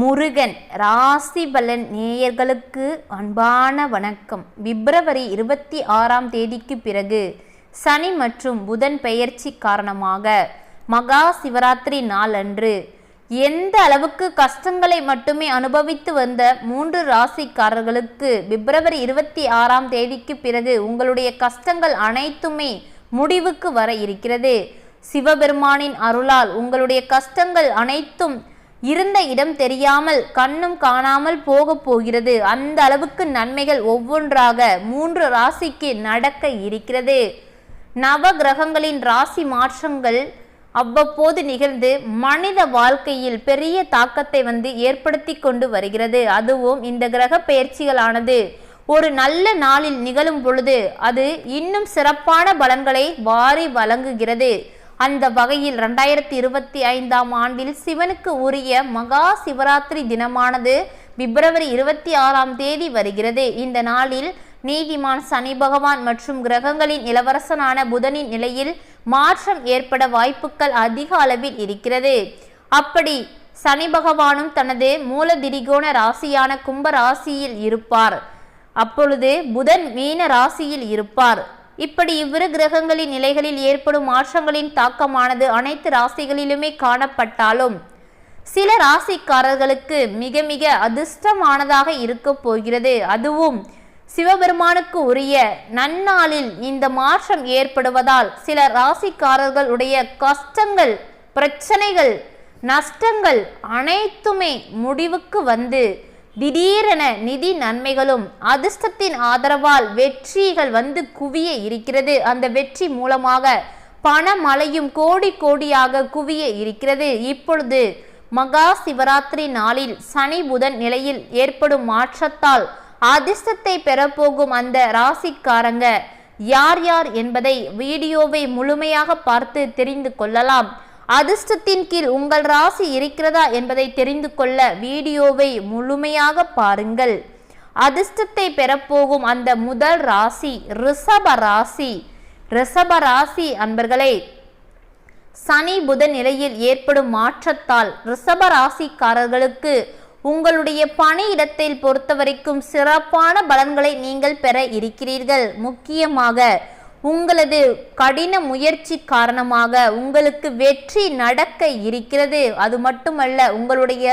முருகன் ராசி பலன் நேயர்களுக்கு அன்பான வணக்கம். பிப்ரவரி இருபத்தி ஆறாம் தேதிக்கு பிறகு சனி மற்றும் புதன் பெயர்ச்சி காரணமாக மகா சிவராத்திரி நாள் அன்று எந்த அளவுக்கு கஷ்டங்களை மட்டுமே அனுபவித்து வந்த மூன்று ராசிக்காரர்களுக்கு பிப்ரவரி இருபத்தி ஆறாம் தேதிக்கு பிறகு உங்களுடைய கஷ்டங்கள் அனைத்துமே முடிவுக்கு வர இருக்கிறது. சிவபெருமானின் அருளால் உங்களுடைய கஷ்டங்கள் அனைத்தும் இருந்த இடம் தெரியாமல் கண்ணும் காணாமல் போக போகிறது. அந்த அளவுக்கு நன்மைகள் ஒவ்வொன்றாக மூன்று ராசிக்கு நடக்க இருக்கிறது. நவ கிரகங்களின் ராசி மாற்றங்கள் அவ்வப்போது நிகழ்ந்து மனித வாழ்க்கையில் பெரிய தாக்கத்தை வந்து ஏற்படுத்தி கொண்டு வருகிறது. அதுவும் இந்த கிரக பெயர்ச்சிகளானது ஒரு நல்ல நாளில் நிகழும் பொழுது அது இன்னும் சிறப்பான பலன்களை வாரி வழங்குகிறது. அந்த வகையில் ரெண்டாயிரத்தி இருபத்தி ஐந்தாம் ஆண்டில் சிவனுக்கு உரிய மகா சிவராத்திரி தினமானது பிப்ரவரி இருபத்தி ஆறாம் தேதி வருகிறது. இந்த நாளில் நீதிமான் சனி பகவான் மற்றும் கிரகங்களின் இளவரசனான புதனின் நிலையில் மாற்றம் ஏற்பட வாய்ப்புகள் அதிக அளவில் இருக்கிறது. அப்படி சனி பகவானும் தனது மூல திரிகோண ராசியான கும்ப ராசியில் இருப்பார். அப்பொழுது புதன் மீன ராசியில் இருப்பார். இப்படி இவ்விரு கிரகங்களின் நிலைகளில் ஏற்படும் மாற்றங்களின் தாக்கமானது அனைத்து ராசிகளிலுமே காணப்பட்டாலும் சில ராசிக்காரர்களுக்கு மிக மிக அதிர்ஷ்டமானதாக இருக்க போகிறது. அதுவும் சிவபெருமானுக்கு உரிய நன்னாளில் இந்த மாற்றம் ஏற்படுவதால் சில ராசிக்காரர்களுடைய கஷ்டங்கள் பிரச்சனைகள் நஷ்டங்கள் அனைத்துமே முடிவுக்கு வந்து திடீரென நிதி நன்மைகளும் அதிர்ஷ்டத்தின் ஆதரவால் வெற்றிகள் வந்து குவிய இருக்கிறது. அந்த வெற்றி மூலமாக பணமழையும் கோடி கோடியாக குவிய இருக்கிறது. இப்பொழுது மகா சிவராத்திரி நாளில் சனி புதன் நிலையில் ஏற்படும் மாற்றத்தால் அதிர்ஷ்டத்தை பெறப்போகும் அந்த ராசிக்காரங்க யார் யார் என்பதை வீடியோவை முழுமையாக பார்த்து தெரிந்து கொள்ளலாம். அதிர்ஷ்டத்தின் கீழ் உங்கள் ராசி இருக்கிறதா என்பதை தெரிந்து கொள்ள வீடியோவை முழுமையாக பாருங்கள். அதிர்ஷ்டத்தை பெறப்போகும் அந்த முதல் ராசி ரிஷப ராசி. ரிஷப ராசி அன்பர்களே சனி புத நிலையில் ஏற்படும் மாற்றத்தால் ரிஷப ராசிக்காரர்களுக்கு உங்களுடைய பணியிடத்தில் பொறுத்தவரைக்கும் சிறப்பான பலன்களை நீங்கள் பெற இருக்கிறீர்கள். முக்கியமாக உங்களது கடின முயற்சி காரணமாக உங்களுக்கு வெற்றி நடக்க இருக்கிறது. அது மட்டுமல்ல உங்களுடைய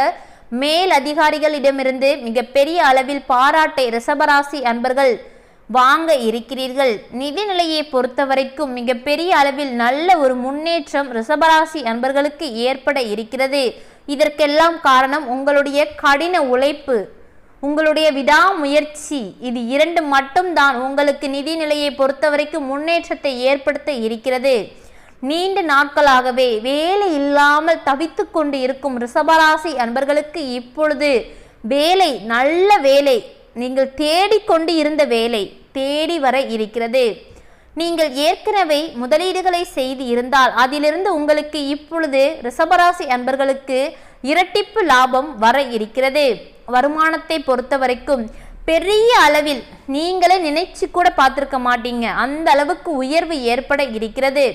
மேல் அதிகாரிகளிடமிருந்து மிகப்பெரிய அளவில் பாராட்டை ரிஷபராசி அன்பர்கள் வாங்க இருக்கிறீர்கள். நிதிநிலையை பொறுத்தவரைக்கும் மிகப்பெரிய அளவில் நல்ல ஒரு முன்னேற்றம் ரிஷபராசி அன்பர்களுக்கு ஏற்பட இருக்கிறது. இதற்கெல்லாம் காரணம் உங்களுடைய கடின உழைப்பு. உங்களுடைய விடாமுயற்சி இது இரண்டு மட்டும்தான். உங்களுக்கு நிதி நிலையை பொறுத்தவரைக்கும் முன்னேற்றத்தை ஏற்படுத்த இருக்கிறது. நீண்ட நாட்களாகவே வேலை இல்லாமல் தவித்து கொண்டு இருக்கும் ரிஷபராசி அன்பர்களுக்கு இப்பொழுது வேலை நல்ல வேலை. நீங்கள் தேடிக்கொண்டு இருந்த வேலை தேடி வர இருக்கிறது. நீங்கள் ஏற்கனவே முதலீடுகளை செய்து இருந்தால் அதிலிருந்து உங்களுக்கு இப்பொழுது ரிஷபராசி அன்பர்களுக்கு இரட்டிப்பு லாபம் வர இருக்கிறது. வருமானத்தை பொறுத்த வரைக்கும் பெரிய அளவில் நீங்களே நினைச்சு கூட பார்த்துருக்க மாட்டீங்க. அந்த அளவுக்கு உயர்வு ஏற்பட இருக்கிறது.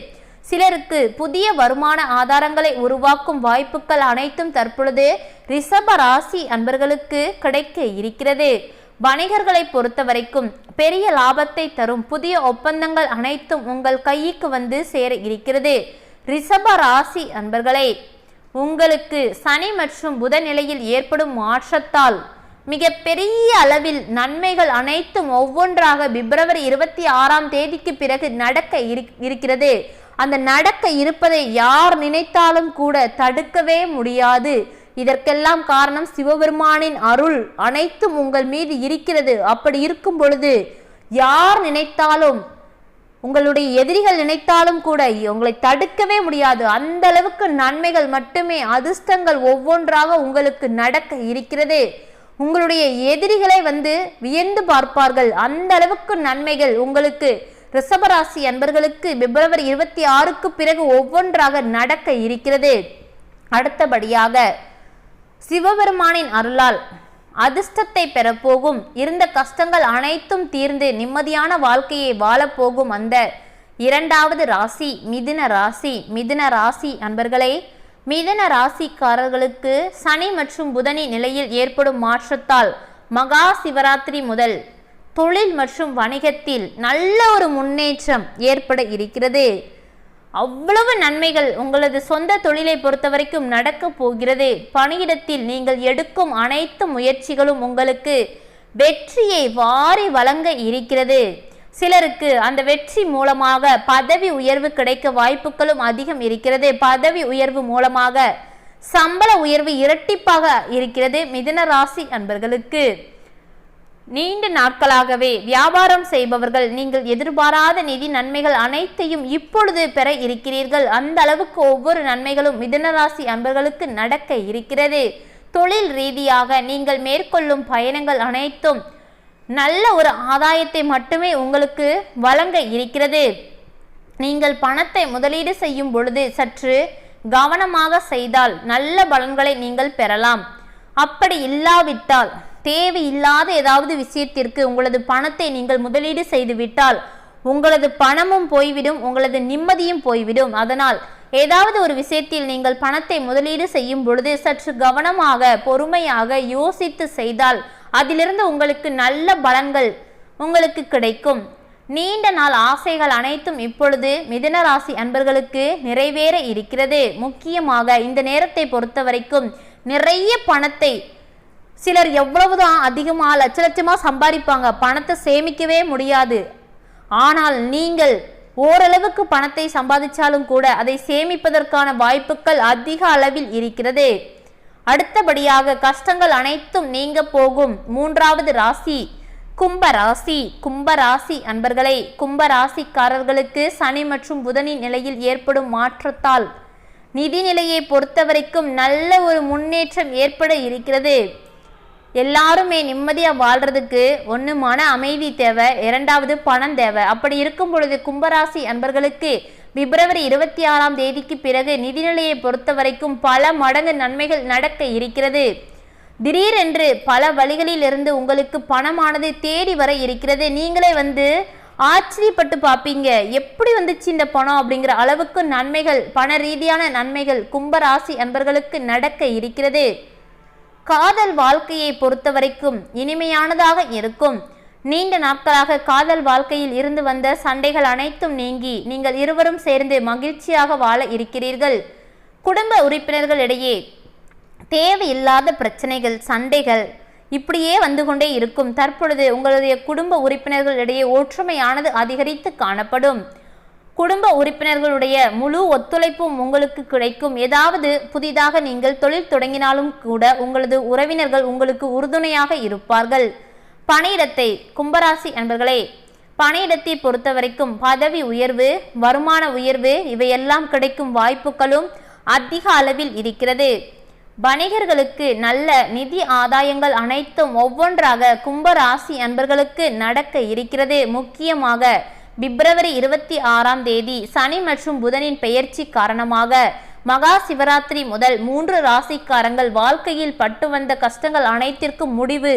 சிலருக்கு புதிய வருமான ஆதாரங்களை உருவாக்கும் வாய்ப்புகள் அனைத்தும் தற்பொழுது ரிஷப ராசி அன்பர்களுக்கு கிடைக்க இருக்கிறது. வணிகர்களை பொறுத்த வரைக்கும் பெரிய லாபத்தை தரும் புதிய ஒப்பந்தங்கள் அனைத்தும் உங்கள் கைக்கு வந்து சேர இருக்கிறது. ரிஷப ராசி அன்பர்களே உங்களுக்கு சனி மற்றும் புத நிலையில் ஏற்படும் மாற்றத்தால் மிக பெரிய அளவில் நன்மைகள் அனைத்தும் ஒவ்வொன்றாக பிப்ரவரி இருபத்தி ஆறாம் தேதிக்கு பிறகு நடக்க இருக்கிறது. அந்த நடக்க இருப்பதை யார் நினைத்தாலும் கூட தடுக்கவே முடியாது. இதற்கெல்லாம் காரணம் சிவபெருமானின் அருள் அனைத்தும் உங்கள் மீது இருக்கிறது. அப்படி இருக்கும் பொழுது யார் நினைத்தாலும் உங்களுடைய எதிரிகள் நினைத்தாலும் கூட உங்களை தடுக்கவே முடியாது. அந்த அளவுக்கு நன்மைகள் மட்டுமே அதிர்ஷ்டங்கள் ஒவ்வொன்றாக உங்களுக்கு நடக்க இருக்கிறது. உங்களுடைய எதிரிகளை வந்து வியந்து பார்ப்பார்கள். அந்த அளவுக்கு நன்மைகள் உங்களுக்கு ரிஷபராசி அன்பர்களுக்கு பிப்ரவரி இருபத்தி ஆறுக்கு பிறகு ஒவ்வொன்றாக நடக்க இருக்கிறது. அடுத்தபடியாக சிவபெருமானின் அருளால் அதிர்ஷ்டத்தை பெறப்போகும். இருந்த கஷ்டங்கள் அனைத்தும் தீர்ந்து நிம்மதியான வாழ்க்கையை வாழப்போகும் அந்த இரண்டாவது ராசி மிதுன ராசி. மிதுன ராசி அன்பர்களே மிதன ராசிக்காரர்களுக்கு சனி மற்றும் புதனி நிலையில் ஏற்படும் மாற்றத்தால் மகா சிவராத்திரி முதல் தொழில் மற்றும் வணிகத்தில் நல்ல ஒரு முன்னேற்றம் ஏற்பட இருக்கிறது. அவ்வளவு நன்மைகள் உங்களது சொந்த தொழிலை பொறுத்த வரைக்கும் நடக்க போகிறது. பணியிடத்தில் நீங்கள் எடுக்கும் அனைத்து முயற்சிகளும் உங்களுக்கு வெற்றியை வாரி வழங்க இருக்கிறது. சிலருக்கு அந்த வெற்றி மூலமாக பதவி உயர்வு கிடைக்க வாய்ப்புகளும் அதிகம் இருக்கிறது. பதவி உயர்வு மூலமாக சம்பள உயர்வு இரட்டிப்பாக இருக்கிறது மிதுன ராசி அன்பர்களுக்கு. நீண்ட நாட்களாகவே வியாபாரம் செய்பவர்கள் நீங்கள் எதிர்பாராத நிதி நன்மைகள் அனைத்தையும் இப்பொழுது பெற இருக்கிறீர்கள். அந்த அளவுக்கு ஒவ்வொரு நன்மைகளும் மிதனராசி அன்பர்களுக்கு நடக்க இருக்கிறது. தொழில் ரீதியாக நீங்கள் மேற்கொள்ளும் பயணங்கள் அனைத்தும் நல்ல ஒரு ஆதாயத்தை மட்டுமே உங்களுக்கு வழங்க இருக்கிறது. நீங்கள் பணத்தை முதலீடு செய்யும் பொழுது சற்று கவனமாக செய்தால் நல்ல பலன்களை நீங்கள் பெறலாம். அப்படி இல்லாவிட்டால் தேவையில்லாத ஏதாவது விஷயத்திற்கு உங்களது பணத்தை நீங்கள் முதலீடு செய்து விட்டால் உங்களது பணமும் போய்விடும் உங்களது நிம்மதியும் போய்விடும். அதனால் ஏதாவது ஒரு விஷயத்தில் நீங்கள் பணத்தை முதலீடு செய்யும் பொழுது சற்று கவனமாக பொறுமையாக யோசித்து செய்தால் அதிலிருந்து உங்களுக்கு நல்ல பலன்கள் உங்களுக்கு கிடைக்கும். நீண்ட நாள் ஆசைகள் அனைத்தும் இப்பொழுது மிதன ராசி அன்பர்களுக்கு நிறைவேற இருக்கிறது. முக்கியமாக இந்த நேரத்தை பொறுத்த வரைக்கும் நிறைய பணத்தை சிலர் எவ்வளவுதான் அதிகமாக லட்ச லட்சமாக சம்பாதிப்பாங்க பணத்தை சேமிக்கவே முடியாது. ஆனால் நீங்கள் ஓரளவுக்கு பணத்தை சம்பாதிச்சாலும் கூட அதை சேமிப்பதற்கான வாய்ப்புகள் அதிக அளவில் இருக்கிறது. அடுத்தபடியாக கஷ்டங்கள் அனைத்தும் நீங்க போகும். மூன்றாவது ராசி. கும்ப ராசி. கும்ப ராசி அன்பர்களை கும்ப ராசிக்காரர்களுக்கு சனி மற்றும் புதனின் நிலையில் ஏற்படும் மாற்றத்தால் நிதி நிலையை பொறுத்தவரைக்கும் நல்ல ஒரு முன்னேற்றம் ஏற்பட இருக்கிறது. எல்லாருமே நிம்மதியாக வாழ்கிறதுக்கு ஒன்று மன அமைதி தேவை இரண்டாவது பணம் தேவை. அப்படி இருக்கும் பொழுது கும்பராசி அன்பர்களுக்கு பிப்ரவரி இருபத்தி ஆறாம் தேதிக்கு பிறகு நிதிநிலையை பொறுத்த வரைக்கும் பல மடங்கு நன்மைகள் நடக்க இருக்கிறது. திடீரென்று பல வழிகளில் இருந்து உங்களுக்கு பணமானது தேடி வர இருக்கிறது. நீங்களே வந்து ஆச்சரியப்பட்டு பார்ப்பீங்க. எப்படி வந்துச்சு இந்த பணம் அப்படிங்கிற அளவுக்கு நன்மைகள் பண ரீதியான நன்மைகள் கும்பராசி அன்பர்களுக்கு நடக்க இருக்கிறது. காதல் வாழ்க்கையை பொறுத்த வரைக்கும் இனிமையானதாக இருக்கும். நீண்ட நாட்களாக காதல் வாழ்க்கையில் இருந்து வந்த சண்டைகள் அனைத்தும் நீங்கி நீங்கள் இருவரும் சேர்ந்து மகிழ்ச்சியாக வாழ இருக்கிறீர்கள். குடும்ப உறுப்பினர்களிடையே தேவையில்லாத பிரச்சனைகள் சண்டைகள் இப்படியே வந்து கொண்டே இருக்கும். தற்பொழுது உங்களுடைய குடும்ப உறுப்பினர்களிடையே ஒற்றுமையானது அதிகரித்து காணப்படும். குடும்ப உறுப்பினர்களுடைய முழு ஒத்துழைப்பும் உங்களுக்கு கிடைக்கும். ஏதாவது புதிதாக நீங்கள் தொழில் தொடங்கினாலும் கூட உங்களது உறவினர்கள் உங்களுக்கு உறுதுணையாக இருப்பார்கள். பணியிடத்தை கும்பராசி அன்பர்களே பணியிடத்தை பொறுத்த வரைக்கும் பதவி உயர்வு வருமான உயர்வு இவையெல்லாம் கிடைக்கும் வாய்ப்புகளும் அதிக அளவில் இருக்கிறது. வணிகர்களுக்கு நல்ல நிதி ஆதாயங்கள் அனைத்தும் ஒவ்வொன்றாக கும்பராசி அன்பர்களுக்கு நடக்க இருக்கிறது. முக்கியமாக பிப்ரவரி இருபத்தி ஆறாம் தேதி சனி மற்றும் புதனின் பெயர்ச்சி காரணமாக மகா சிவராத்திரி முதல் மூன்று ராசிக்காரங்கள் வாழ்க்கையில் பட்டு வந்த கஷ்டங்கள் அனைத்திற்கும் முடிவு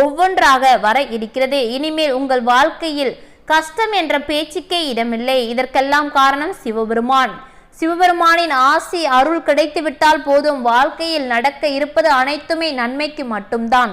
ஒவ்வொன்றாக வர இருக்கிறது. இனிமேல் உங்கள் வாழ்க்கையில் கஷ்டம் என்ற பேச்சுக்கே இடமில்லை. இதற்கெல்லாம் காரணம் சிவபெருமான். சிவபெருமானின் ஆசி அருள் கிடைத்துவிட்டால் போதும். வாழ்க்கையில் நடக்க இருப்பது அனைத்துமே நன்மைக்கு மட்டும்தான்.